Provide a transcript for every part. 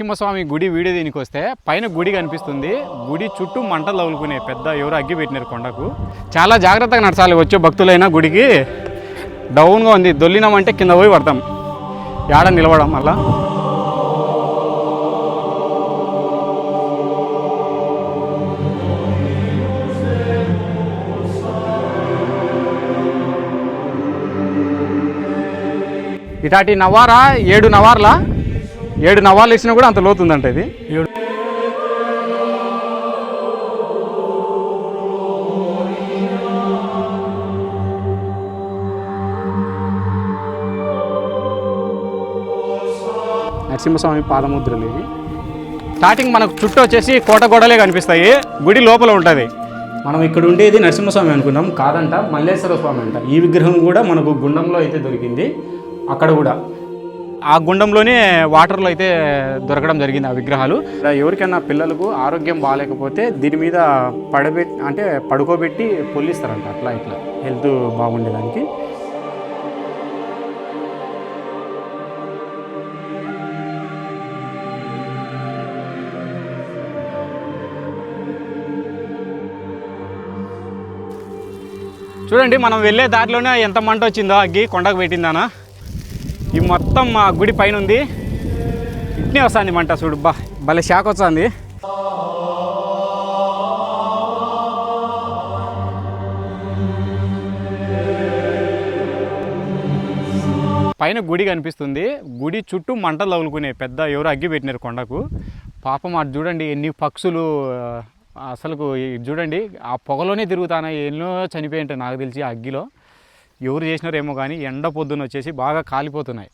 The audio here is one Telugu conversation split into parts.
నరసింహస్వామి గుడి వీడియో దీనికి వస్తే పైన గుడి కనిపిస్తుంది. గుడి చుట్టూ మంటలు తగులుకునే పెద్ద ఎవరు అగ్గి పెట్టినారు కొండకు. చాలా జాగ్రత్తగా నడచాలి వచ్చే భక్తులైనా గుడికి. డౌన్గా ఉంది. దొల్లినామంటే కింద పోయి పడతాం. ఏడ నిలవడం మళ్ళా? ఇటాటి నవారా? ఏడు నవార్లా? ఏడు నవాలు వేసినా కూడా అంత లోతుందంట ఇది. ఏడు నరసింహస్వామి పాదముద్రలు ఇవి. స్టార్టింగ్ మనకు చుట్టూ వచ్చేసి కోట గోడలే కనిపిస్తాయి. గుడి లోపల ఉంటుంది. మనం ఇక్కడ ఉండేది నరసింహస్వామి అనుకున్నాం. కాదంట మల్లేశ్వర స్వామి అంట. ఈ విగ్రహం కూడా మనకు గుండంలో అయితే దొరికింది. అక్కడ కూడా. ఆ గుండంలోనే వాటర్లో అయితే దొరకడం జరిగింది ఆ విగ్రహాలు. ఎవరికైనా పిల్లలకు ఆరోగ్యం బాగాలేకపోతే దీని మీద పడబెట్టి అంటే పడుకోబెట్టి పొల్లిస్తారంట. అట్లా ఇట్లా హెల్త్ బాగుండేదానికి. చూడండి మనం వెళ్ళే దారిలోనే ఎంత మంట వచ్చిందో అగ్గి కొండకు పెట్టిందానా? ఈ మొత్తం మా గుడి పైన ఉంది. ఇట్నే వస్తుంది మంట చూడు బా భలే షాక్ వస్తుంది. పైన గుడి కనిపిస్తుంది. గుడి చుట్టూ మంటలు తగులుకునే పెద్ద ఎవరు అగ్గి పెట్టినారు కొండకు. పాపం అటు చూడండి ఎన్ని పక్షులు అసలు అసలుకు చూడండి ఆ పొగలోనే తిరుగుతానా ఎన్నో చనిపోయి నాకు తెలిసి ఆ అగ్గిలో. ఎవరు చేసినారేమో కానీ ఎండ పొద్దున వచ్చేసి బాగా కాలిపోతున్నాయి.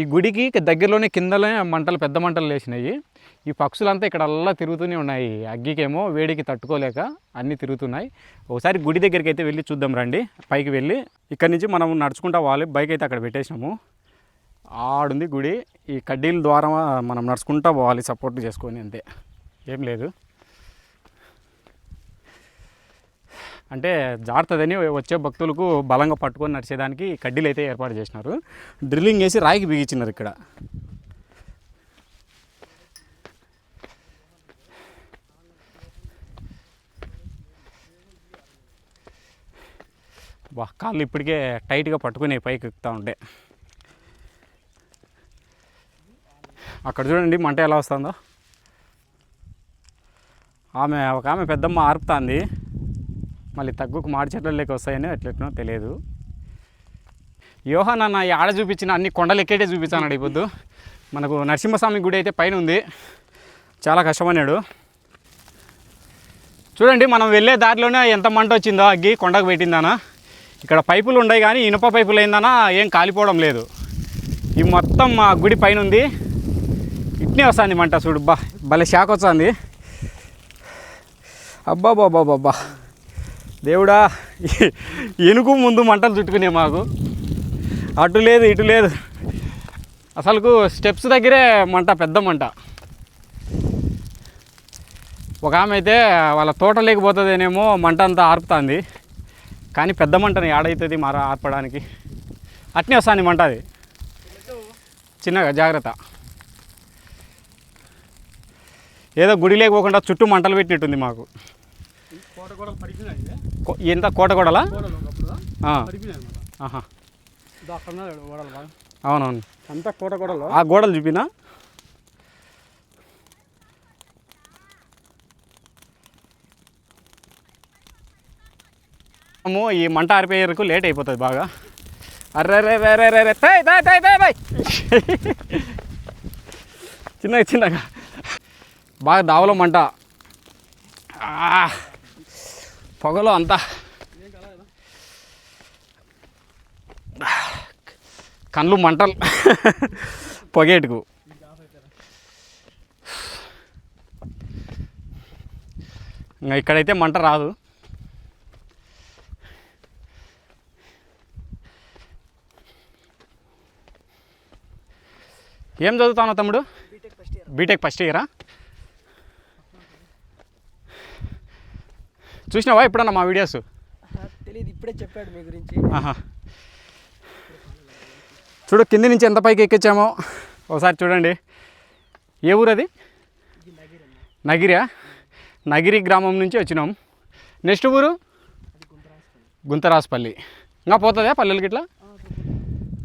ఈ గుడికి దగ్గరలోనే కిందలోనే మంటలు పెద్ద మంటలు లేచినాయి. ఈ పక్షులంతా ఇక్కడ అల్లా తిరుగుతూనే ఉన్నాయి. అగ్గికేమో వేడికి తట్టుకోలేక అన్నీ తిరుగుతున్నాయి. ఒకసారి గుడి దగ్గరికి అయితే వెళ్ళి చూద్దాం రండి. పైకి వెళ్ళి ఇక్కడి నుంచి మనం నడుచుకుంటా పోవాలి బైక్ అయితే అక్కడ పెట్టేసినాము. ఆడుంది గుడి. ఈ కడ్డీల ద్వారా మనం నడుచుకుంటా పోవాలి సపోర్ట్ చేసుకొని అంతే. ఏం లేదు. అంటే జారుతుందని వచ్చే భక్తులకు బలంగా పట్టుకొని నడిచేదానికి కడ్డీలు అయితే ఏర్పాటు చేసినారు. డ్రిల్లింగ్ వేసి రాయికి బిగించినారు ఇక్కడ. కాళ్ళు ఇప్పటికే టైట్గా పట్టుకుని పైకి ఎక్కుతూ ఉండే. అక్కడ చూడండి మంట ఎలా వస్తుందో. ఆమె ఒక ఆమె పెద్దమ్మ ఆర్పుతాంది. మళ్ళీ తగ్గుకు మాడి చెట్ల వస్తాయని ఎట్లెట్నో తెలియదు. యోహన్ అన్న ఈ ఆడ చూపించిన అన్ని కొండలు ఎక్కేటే చూపించాను పొద్దు. మనకు నరసింహస్వామి గుడి అయితే పైన ఉంది. చాలా కష్టమన్నాడు చూడండి మనం వెళ్ళే దారిలోనే ఎంత మంట వచ్చిందో అగ్గి కొండకు పెట్టిందానా ఇక్కడ పైపులు ఉన్నాయి కానీ ఇనుప పైపులు అయిందానా ఏం కాలిపోవడం లేదు. ఈ మొత్తం మా గుడి పైన ఉంది. ఇట్నే వస్తుంది మంట చూడు బా భలే షాక్ వస్తుంది. అబ్బా బాబా బాబా దేవుడా ఎనుకు ముందు మంటలు చుట్టుకునే మాకు. అటు లేదు ఇటు లేదు. అసలుకు స్టెప్స్ దగ్గరే మంట పెద్ద మంట. ఒక ఆమె అయితే వాళ్ళ తోట లేకపోతుందేనేమో మంట అంతా ఆర్పుతుంది. కానీ పెద్ద మంటని ఆడవుతుంది మర ఆర్పడానికి? అట్నే వస్తుంది మంట అది. చిన్నగా జాగ్రత్త. ఏదో గుడి లేకపోకుండా చుట్టూ మంటలు పెట్టినట్టుంది మాకు కోట కూడా పడిపోయినాయి కో- ఎంత? కోటగొడలా? అవునవును. అంతా కోట గోడలు ఆ గోడలు చూపినా? అమ్మో ఈ మంట ఆరిపోయేందుకు లేట్ అయిపోతుంది బాగా. అర్రే రే రే చిన్నగా చిన్నగా. బాగా దావలో మంట. పొగలో అంతా. కళ్ళు మంటలు. పొగేటుకు. ఇంకా ఇక్కడైతే మంట రాదు. ఏం చదువుతావు తమ్ముడు? బీటెక్ ఫస్ట్ ఇయరా చూసినావా ఎప్పుడన్నా మా వీడియోస్? తెలియదు ఇప్పుడే చెప్పాడు మీ గురించి. ఆహా. చూడు కింది నుంచి ఎంత పైకి ఎక్కించామో ఒకసారి చూడండి. ఏ ఊరు అది నగిరియా? నగిరి గ్రామం నుంచి వచ్చినాం. నెక్స్ట్ ఊరు? గుంతరాజపల్లి ఇంకా పోతుందా పల్లెలకి ఇట్లా?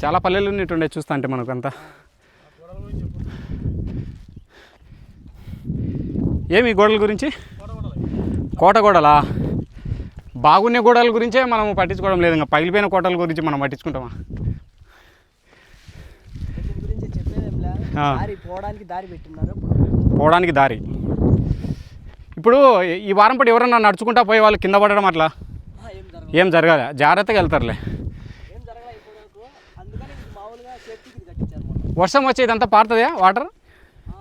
చాలా పల్లెలు ఉన్నట్టుండే చూస్తా అంటే మనకంతా. ఏమి గోడల గురించి? కోట గోడలా బాగున్నే గోడల గురించే మనం పట్టించుకోవడం లేదు. ఇంకా పగిలిపోయిన కోటల గురించి మనం పట్టించుకుంటామా? పోవడానికి దారి ఇప్పుడు ఈ వారం పాటు ఎవరన్నా నడుచుకుంటా పోయే వాళ్ళు కింద పడడం అట్లా? ఏం జరగాలి? జాగ్రత్తగా వెళ్తారులే. ఏం జరగలేదు ఇప్పటి వరకు అందుకని ఇది మామూలుగా సేఫ్టీకి కట్టించారు మొన్న వర్షం వచ్చేదంతా పారుతుందా వాటర్ ఆ,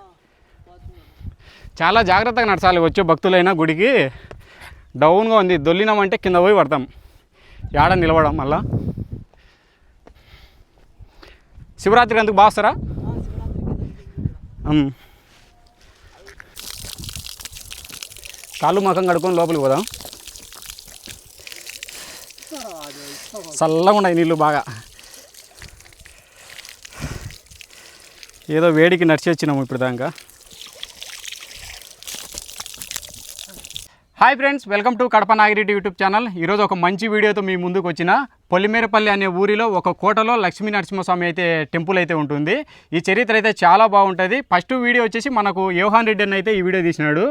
పోతుంది. చాలా జాగ్రత్తగా నడచాలి. వచ్చే భక్తులైనా గుడికి డౌన్గా ఉంది. దొల్లినామంటే కింద పోయి పడతాం. ఏడ నిలవడం మళ్ళా? శివరాత్రికి అందుకు బాగా వస్తారా? కాళ్ళు ముఖం కడుక్కొని లోపలికి పోదాం. చల్లగా ఉన్నాయి నీళ్ళు బాగా. ఏదో వేడికి నడిచి వచ్చినాము ఇప్పుడు దాకా hi friends welcome to Kadapa Nagireddy YouTube channel ఈరోజు ఒక మంచి వీడియోతో మీ ముందుకు వచ్చిన పొలిమేరపల్లి అనే ఊరిలో ఒక కోటలో లక్ష్మీ నరసింహస్వామి అయితే టెంపుల్ అయితే ఉంటుంది. ఈ చరిత్ర అయితే చాలా బాగుంటుంది. ఫస్ట్ వీడియో వచ్చేసి మనకు యోహాన్ రెడ్డి అని అయితే ఈ వీడియో తీసినాడు.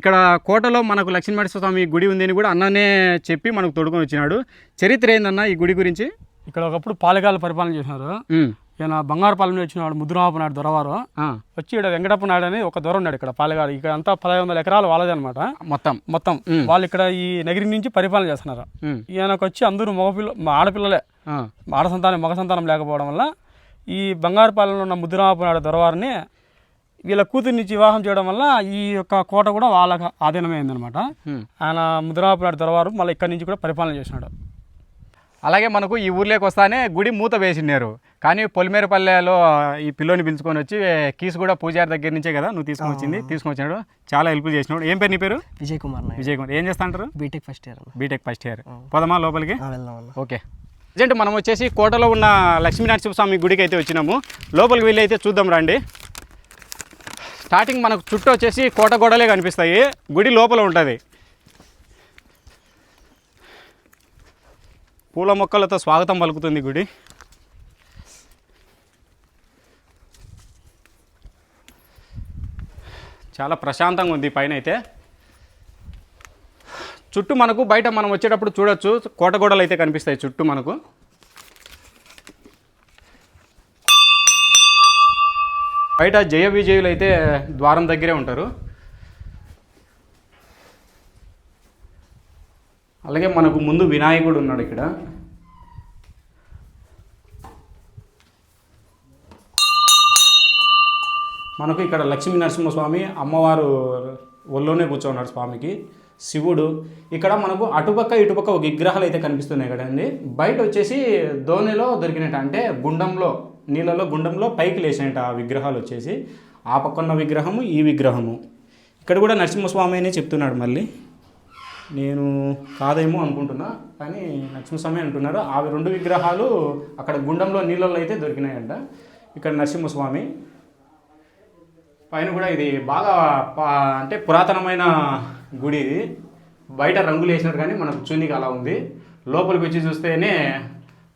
ఇక్కడ కోటలో మనకు లక్ష్మీ నరసింహస్వామి గుడి ఉంది అని కూడా అన్ననే చెప్పి మనకు తోడుకొని వచ్చినాడు. చరిత్ర ఏందన్న ఈ గుడి గురించి? ఇక్కడ ఒకప్పుడు పాలెగాల పరిపాలన చేసినారు. ఈయన బంగారుపాలెం నుంచి వచ్చినాడు ముద్దురామపు నాయుడు దొరవారు. వచ్చి ఇక్కడ వెంకటప్ప నాయుడు అని ఒక దొర ఉన్నాడు ఇక్కడ పాలెగాడు. ఇక్కడ అంతా పదహైదు వందల ఎకరాలు వాళ్ళదే అనమాట మొత్తం. మొత్తం. వాళ్ళు ఇక్కడ ఈ నగిరి నుంచి పరిపాలన చేస్తున్నారు. ఈయనకు వచ్చి అందరూ మగపిల్ల ఆడపిల్లలే. ఆడ సంతానం మగ సంతానం లేకపోవడం వల్ల ఈ బంగారుపాలెంలో ఉన్న ముద్దురామపు నాయుడు దొరవారిని వీళ్ళ కూతుర్నిచ్చి వివాహం చేయడం వల్ల ఈ యొక్క కోట కూడా వాళ్ళకి ఆధీనమే అయిందనమాట ఉమ్. ఆయన ముద్దురామపు నాయుడు దొరవారు మళ్ళీ ఇక్కడి నుంచి కూడా పరిపాలన చేసినాడు. అలాగే మనకు ఈ ఊర్లోకి వస్తానే గుడి మూత వేసినారు కానీ పొలిమేరపల్లెలో ఈ పిల్లోని పిలుచుకొని వచ్చి కీస్ కూడా పూజారి దగ్గర నుంచే కదా నువ్వు తీసుకొని వచ్చింది తీసుకొని వచ్చినాడు చాలా హెల్ప్ చేసినాడు. ఏం పేరు నీ పేరు? విజయ్ కుమార్ విజయ్ కుమార్. ఏం చేస్తా అంటారు B Tech first year B Tech first year. పోదామా లోపలికి? ఓకే. ప్రజెంట్ మనం వచ్చేసి కోటలో ఉన్న లక్ష్మీ నరసింహస్వామి గుడికి అయితే వచ్చినాము. లోపలికి వెళ్ళి అయితే చూద్దాం రండి. స్టార్టింగ్ మనకు చుట్టూ వచ్చేసి కోట గోడలే కనిపిస్తాయి. గుడి లోపల ఉంటుంది. పూల మొక్కలతో స్వాగతం పలుకుతుంది గుడి. చాలా ప్రశాంతంగా ఉంది పైన అయితే. చుట్టూ మనకు బయట మనం వచ్చేటప్పుడు చూడొచ్చు. కోట గోడలు అయితే కనిపిస్తాయి చుట్టూ మనకు. బయట జయ విజయులు అయితే ద్వారం దగ్గరే ఉంటారు. అలాగే మనకు ముందు వినాయకుడు ఉన్నాడు ఇక్కడ. మనకు ఇక్కడ లక్ష్మీ నరసింహస్వామి అమ్మవారు ఒళ్ళోనే కూర్చోన్నాడు స్వామికి. శివుడు ఇక్కడ మనకు అటుపక్క ఇటుపక్క ఒక విగ్రహాలు అయితే కనిపిస్తున్నాయి కదండి. బయట వచ్చేసి దోణిలో దొరికినట్టు అంటే గుండంలో నీళ్ళలో గుండంలో పైకి లేచినట్టు ఆ విగ్రహాలు వచ్చేసి. ఆ పక్కన్న విగ్రహము ఈ విగ్రహము. ఇక్కడ కూడా నరసింహస్వామి అనే చెప్తున్నాడు మళ్ళీ. నేను కాదేమో అనుకుంటున్నా కానీ నరసింహస్వామి అంటున్నారు ఆ రెండు విగ్రహాలు అక్కడ గుండంలో నీళ్ళలో అయితే దొరికినాయంట. ఇక్కడ నరసింహస్వామి పైన కూడా ఇది బాగా పా- అంటే పురాతనమైన గుడి ఇది. బయట రంగులు వేసినారు కానీ మనకు చూనికి అలా ఉంది. లోపలికి వచ్చి చూస్తేనే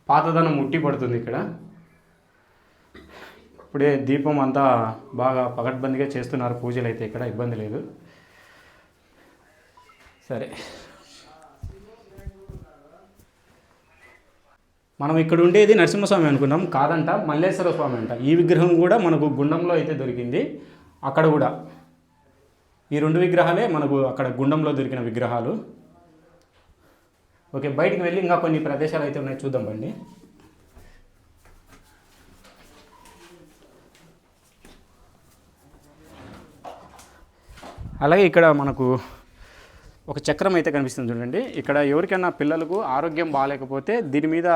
పాతదనం ముట్టి పడుతుంది ఇక్కడ. ఇప్పుడే దీపం అంతా బాగా పగడ్బందీగా చేస్తున్నారు. పూజలు అయితే ఇక్కడ ఇబ్బంది లేదు. సరే. మనం ఇక్కడ ఉండేది నరసింహస్వామి అనుకున్నాం. కాదంట మల్లేశ్వర స్వామి అంట. ఈ విగ్రహం కూడా మనకు గుండంలో అయితే దొరికింది. అక్కడ కూడా. ఈ రెండు విగ్రహాలే మనకు అక్కడ గుండంలో దొరికిన విగ్రహాలు. ఓకే బయటికి వెళ్ళి ఇంకా కొన్ని ప్రదేశాలు అయితే ఉన్నాయి చూద్దాం బండి. అలాగే ఇక్కడ మనకు ఒక చక్రం అయితే కనిపిస్తుంది చూడండి. ఇక్కడ ఎవరికైనా పిల్లలకు ఆరోగ్యం బాగాలేకపోతే దీని మీద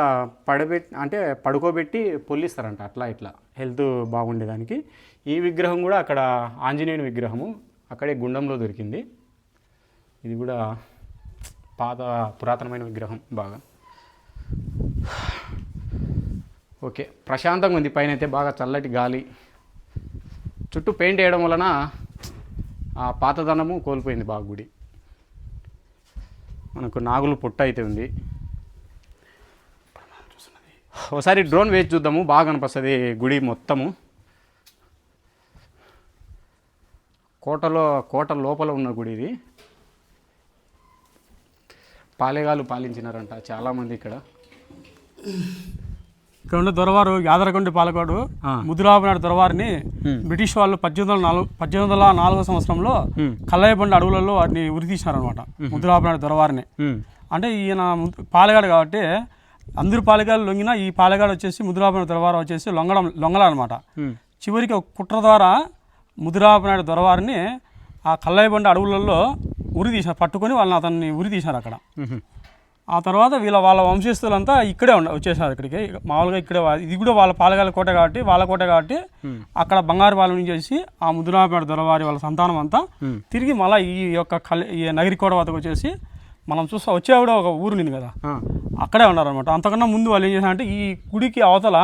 పడబెట్టి అంటే పడుకోబెట్టి పొల్లిస్తారంట. అట్లా ఇట్లా. హెల్త్ బాగుండేదానికి. ఈ విగ్రహం కూడా అక్కడ ఆంజనేయుని విగ్రహము. అక్కడే గుండంలో దొరికింది. ఇది కూడా పాత పురాతనమైన విగ్రహం బాగా. ఓకే ప్రశాంతంగా ఉంది. పైన అయితే బాగా చల్లటి గాలి. చుట్టూ పెయింట్ వేయడం వలన ఆ పాతదనము కోల్పోయింది బాగా గుడి. మనకు నాగులు పుట్ట అయితే ఉంది. ఒకసారి డ్రోన్ వేసి చూద్దాము. బాగా కనిపిస్తుంది గుడి మొత్తము. కోటలో కోట లోపల ఉన్న గుడి ఇది. పాలేగాలు పాలించినారంట చాలామంది ఇక్కడ. ఇక్కడ ఉండే దొరవారు యాదరకొండ పాలకోడు ఆ. ముద్దురాపనాడు దొరవారిని. బ్రిటిష్ వాళ్ళు పద్దెనిమిది వందల నాలుగు పద్దెనిమిది వందల నాలుగో సంవత్సరంలో. కల్లయ్యబండి అడవులలో వాటిని ఉరి తీసినారనమాట ముద్దురాపనాడు దొరవారిని. అంటే ఈయన పాలెగాడు కాబట్టి అందరు పాలెగాడు లొంగినా ఈ పాలెగాడు వచ్చేసి ముద్దురాపనాడు దొరవారు వచ్చేసి లొంగడం లొంగలనమాట చివరికి ఒక కుట్ర ద్వారా ముద్దురాపనాడు దొరవారిని ఆ కల్లయ్యబండి అడవులలో ఉరి తీశారు పట్టుకొని వాళ్ళని అతన్ని ఉరి తీశారు అక్కడ ఆ తర్వాత వీళ్ళ వాళ్ళ వంశస్థులంతా ఇక్కడే ఉండ వచ్చేసారు ఇక్కడికి. ఇక మామూలుగా ఇక్కడే ఇది కూడా వాళ్ళ పాలగాల కోట కాబట్టి వాళ్ళ కోట కాబట్టి అక్కడ బంగారు పాలన చేసి ఆ ముద్దురాపేట దొరవారి వాళ్ళ సంతానం అంతా. తిరిగి మళ్ళీ ఈ యొక్క కల్ ఈ నగరి కోట వద్దకు వచ్చేసి మనం చూస్తా వచ్చేవాడు ఒక ఊరు నింది కదా. అక్కడే ఉన్నారనమాట అంతకన్నా ముందు వాళ్ళు ఏం చేశారంటే ఈ గుడికి అవతల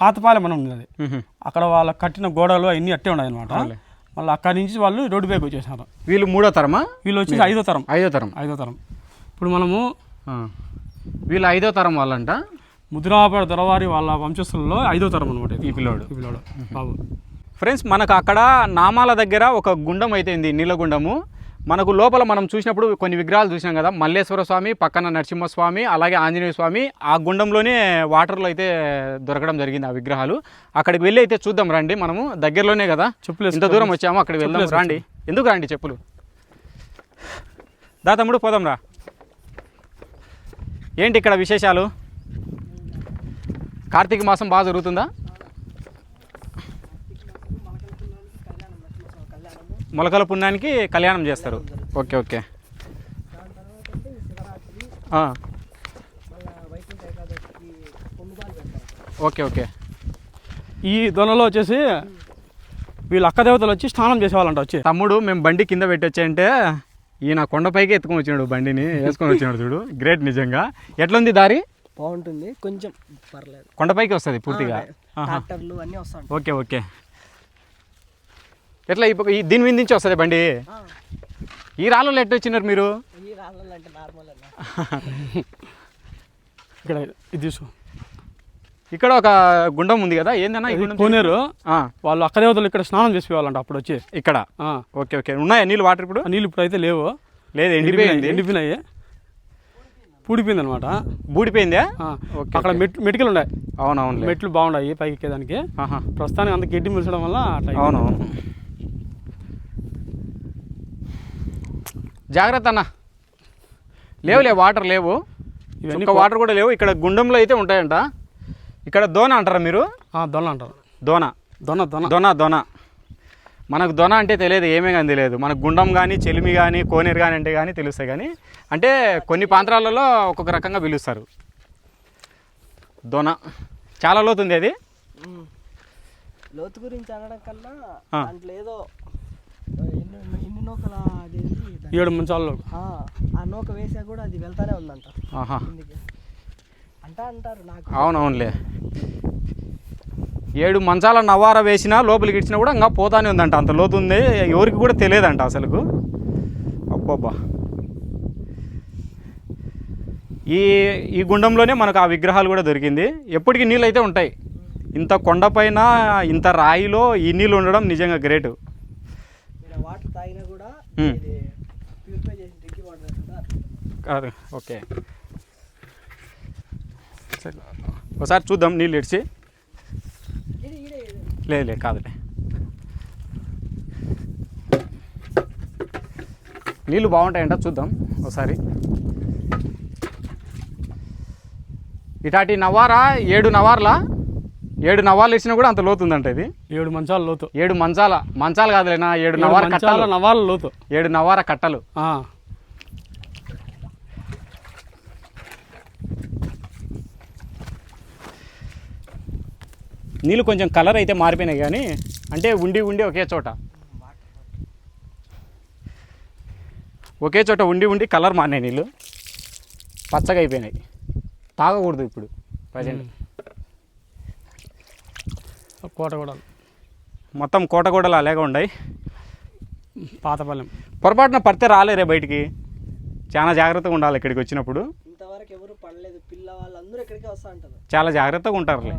పాతపాలెం అది. ఉహు. అక్కడ వాళ్ళ కట్టిన గోడలు అన్నీ అట్టే ఉన్నాయి అనమాట మళ్ళీ అక్కడి నుంచి వాళ్ళు రోడ్డు పైకి వచ్చేసారు. వీళ్ళు మూడో తరమా? వీళ్ళు వచ్చేసి ఐదో తరం. ఐదో తరం. ఐదో తరం. ఇప్పుడు మనము. వీళ్ళు ఐదో తరం వాళ్ళంట? ముద్రాపేట దొరవారి వాళ్ళ వంశస్థులలో ఐదో తరం అనమాట ఈ పిల్లోడు. ఈ పిల్లోడు బాబు. ఫ్రెండ్స్ మనకు అక్కడ నామాల దగ్గర ఒక గుండం అయితే ఉంది నీలగుండము. మనకు లోపల మనం చూసినప్పుడు కొన్ని విగ్రహాలు చూసినాం కదా మల్లేశ్వర స్వామి పక్కన నరసింహస్వామి అలాగే ఆంజనేయ స్వామి ఆ గుండంలోనే వాటర్లో అయితే దొరకడం జరిగింది ఆ విగ్రహాలు. అక్కడికి వెళ్ళి అయితే చూద్దాం రండి మనము. దగ్గరలోనే కదా. చెప్పులు ఇంత దూరం వచ్చాము అక్కడికి వెళ్దాం రండి. ఎందుకు రండి చెప్పులు? దా తమ్ముడు పోదాం రా ఏంటి ఇక్కడ విశేషాలు? కార్తీక మాసం బాగా జరుగుతుందా? మొలకల పుణ్యానికి కళ్యాణం చేస్తారు. Okay okay. Okay okay. ఈ దొనలో వచ్చేసి వీళ్ళు అక్క దేవతలు వచ్చి స్నానం చేసేవాళ్ళంట వచ్చి. తమ్ముడు మేము బండి కింద పెట్టొచ్చాయంటే ఈయన కొండపైకి ఎత్తుకొని వచ్చినాడు బండిని వేసుకొని వచ్చినాడు చూడు. గ్రేట్ నిజంగా. ఎట్లుంది దారి? బాగుంటుంది. కొంచెం పర్లేదు. కొండపైకి వస్తుంది పూర్తిగా? ఆహా. ట్రాక్టర్లు అన్నీ వస్తాయి. Okay okay. ఎట్లా పక్క- ఈ దీని మీద నుంచి వస్తుంది బండి? ఈ రాళ్ళలో ఎట్లా వచ్చినారు మీరు? ఈ రాళ్ళలో అంటే నార్మల్ అన్న. ఇక్కడ ఇది తీసుకో ఇక్కడ ఒక గుండం ఉంది కదా ఏందన్నా ఈ గుండం కోనేరు. వాళ్ళు అక్క దేవతలు ఇక్కడ స్నానం చేసేవాళ్ళంట అప్పుడు వచ్చి. ఇక్కడ? ఆ. Okay okay. ఉన్నాయా నీళ్ళు వాటర్ ఇప్పుడు? నీళ్ళు ఇప్పుడు అయితే లేవు. లేదు ఎండిపోయింది. ఎండిపోయినాయి. పూడిపోయింది అనమాట బూడిపోయిందా ఓకే, అక్కడ మెట్ మెటికలు ఉన్నాయి. అవునవునులే. మెట్లు బాగున్నాయి పైకి ఎక్కేదానికి ఆహా. ప్రస్తుతానికి అంత గడ్డి మిల్చడం వల్ల అట్లా అయింది. అవునవును జాగ్రత్త అన్న. లేవులే వాటర్ లేవు. ఇవన్నీ ఒక్క వాటర్ కూడా లేవు. ఇక్కడ గుండంలో అయితే ఉంటాయంట. ఇక్కడ దోన అంటారా మీరు? ఆ, దొన అంటారు. దోన. దొన దొన. దొన దొన. మనకు దొన అంటే తెలియదు ఏమే కానీ తెలియదు. మనకు గుండం కానీ చెలిమి కానీ కోనేరు కానీ అంటే కానీ తెలుస్తాయి కానీ అంటే కొన్ని ప్రాంతాలలో ఒక్కొక్క రకంగా పిలుస్తారు. దొన. చాలా లోతుంది అది. లోతు గురించి అనడం కన్నా. దాంట్లో ఏదో ఎన్ని ఎన్ని నూకల ఏడు మంచాల్లో ఆ, ఆ నూక వేసా కూడా అది వెళ్తానే ఉందంట ఆహా కిందికి అంటా అంటారు నాకు అవునవునులే. ఏడు మంచాల నవార వేసినా లోపలికి ఇచ్చినా కూడా ఇంకా పోతానే ఉందంట. అంత లోతు ఉంది. ఎవరికి కూడా తెలియదంట అసలుకు. అబ్బబ్బా. ఈ ఈ గుండంలోనే మనకు ఆ విగ్రహాలు కూడా దొరికింది. ఎప్పటికీ నీళ్ళు అయితే ఉంటాయి. ఇంత కొండపైన ఇంత రాయిలో ఈ నీళ్ళు ఉండడం నిజంగా గ్రేట్. వాటర్ తాగినా కూడా కాదు. ఓకే. సరే ఒకసారి చూద్దాం నీళ్ళు ఇడిచి. లేదు లేదు కాదులే. నీళ్ళు బాగుంటాయంట చూద్దాం ఒకసారి. ఇటాటి నవారా ఏడు నవార్లా? ఏడు నవార్లు ఇచ్చినా కూడా అంత లోతు ఉందంట ఇది. ఏడు మంచాల లోతు. ఏడు మంచాల మంచాలు కాదులేనా ఏడు నవార కట్టలు. నవాల లోతు. ఏడు నవార కట్టలు. నీళ్ళు కొంచెం కలర్ అయితే మారిపోయినాయి కానీ అంటే ఉండి ఉండి ఒకే చోట. ఒకే చోట ఉండి ఉండి కలర్ మారినాయి నీళ్ళు. పచ్చగా అయిపోయినాయి. తాగకూడదు ఇప్పుడు ప్రజెంట్. కోట కూడా మొత్తం కోటగూడలు అలాగే ఉన్నాయి. పాతపాలెం పొరపాటున పడితే రాలేరే బయటికి. చాలా జాగ్రత్తగా ఉండాలి ఇక్కడికి వచ్చినప్పుడు. ఇంతవరకు ఎవరు పడలేదు. పిల్ల వాళ్ళందరూ ఇక్కడికే వస్తా అంటారు. చాలా జాగ్రత్తగా ఉంటారులే.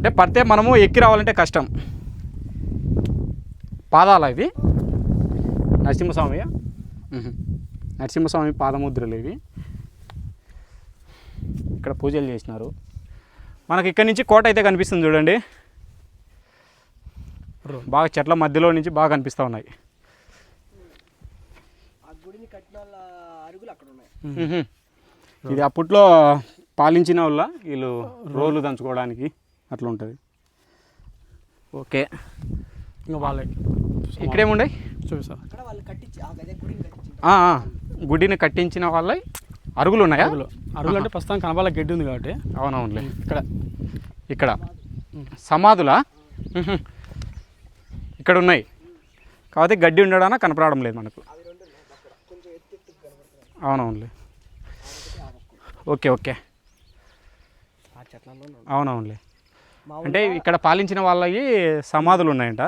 అంటే పడితే మనము ఎక్కి రావాలంటే కష్టం. పాదాల ఇవి? నరసింహస్వామి నరసింహస్వామి పాదముద్రలు ఇవి. ఇక్కడ పూజలు చేసినారు. మనకి ఇక్కడ నుంచి కోట అయితే కనిపిస్తుంది చూడండి. బాగా చెట్ల మధ్యలో నుంచి బాగా కనిపిస్తూ ఉన్నాయి. ఆ గుడిని కట్టిన వాళ్ళ అరుగులు అక్కడ ఉన్నాయి. మ్మ్. ఇది అప్పట్లో పాలించిన వాళ్ళ వీళ్ళు రోలు దంచుకోవడానికి. అట్లా ఉంటుంది ఓకే. ఇంకా వాళ్ళే. ఇక్కడేముండే చూపిస్తా అక్కడ వాళ్ళు కట్టించి ఆ గదే గుడిని కట్టించిన వాళ్ళ అరుగులు ఉన్నాయా అరుగులు. అరుగులు అంటే ప్రస్తుతం కనబాల గడ్డి ఉంది కాబట్టి. అవునవునులే. ఇక్కడ. ఇక్కడ. సమాధులా. ఇక్కడ ఉన్నాయి కాకపోతే గడ్డి ఉండడాన కనపడడం లేదు మనకు. అవి రెండు ఉన్నాయి అక్కడ కొంచెం ఎత్తు ఎత్తు కనబడుతున్నాయి అవునవునులే ఓకే ఓకే అవునవునులే. అంటే ఇక్కడ పాలించిన వాళ్ళకి సమాధులు ఉన్నాయంట.